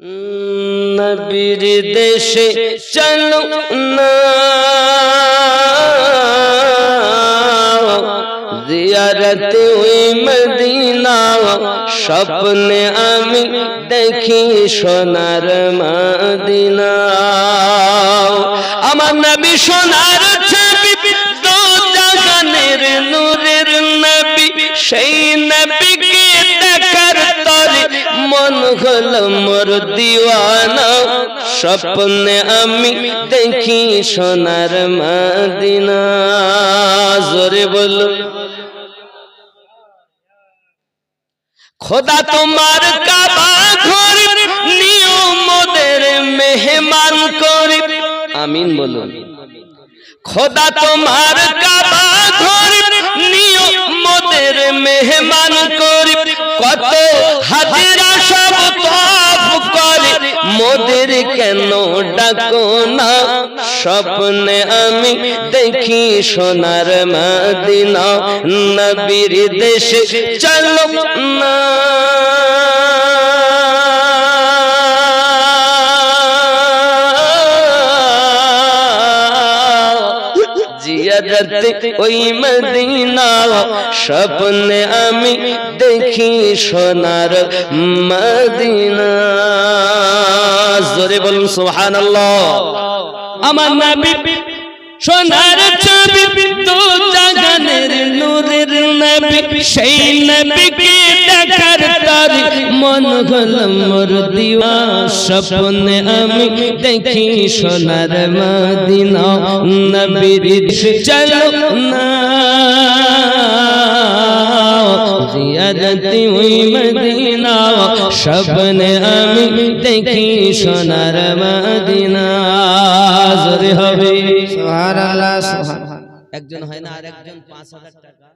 নবীর দেশে চলো না। জিয়ারতে ওই মদিনা, স্বপ্নে আমি দেখি সোনার মদিনা। আমার নবী সোনার ছবি দো জাগানের নূরের নবী, সেই হল মোর দিওয়ানা স্বপ্নে আমি দেখি সোনার মদিনা জোরে খোদা তোমার কাবা ঘর নিয়মদের মেহমান করে আমিন বলুন খোদা তোমার কাবা ঘর মোদের কেন ডাকো না? স্বপ্নে আমি দেখি সোনার মদিনা, নবীর দেশে চলো না। ওই মদিনা, স্বপ্নে আমি দেখি সোনার মদিনা। জোরে বলুন, সুবহানাল্লাহ। আমার নবী সোনার ছবি তো জাগানের নূরের নবী, সেই নবীকে দেখার তারি মন হল মোর দিওয়া স্বপ্নে আমি দেখি সোনার মদিনা, নবীর চলো না। স্বপ্নে আমি দেখি সোনার মদিনা। জোরে হবে। সুবহানাল্লাহ একজন হয় না আর একজন পাঁচ হাজার টাকা।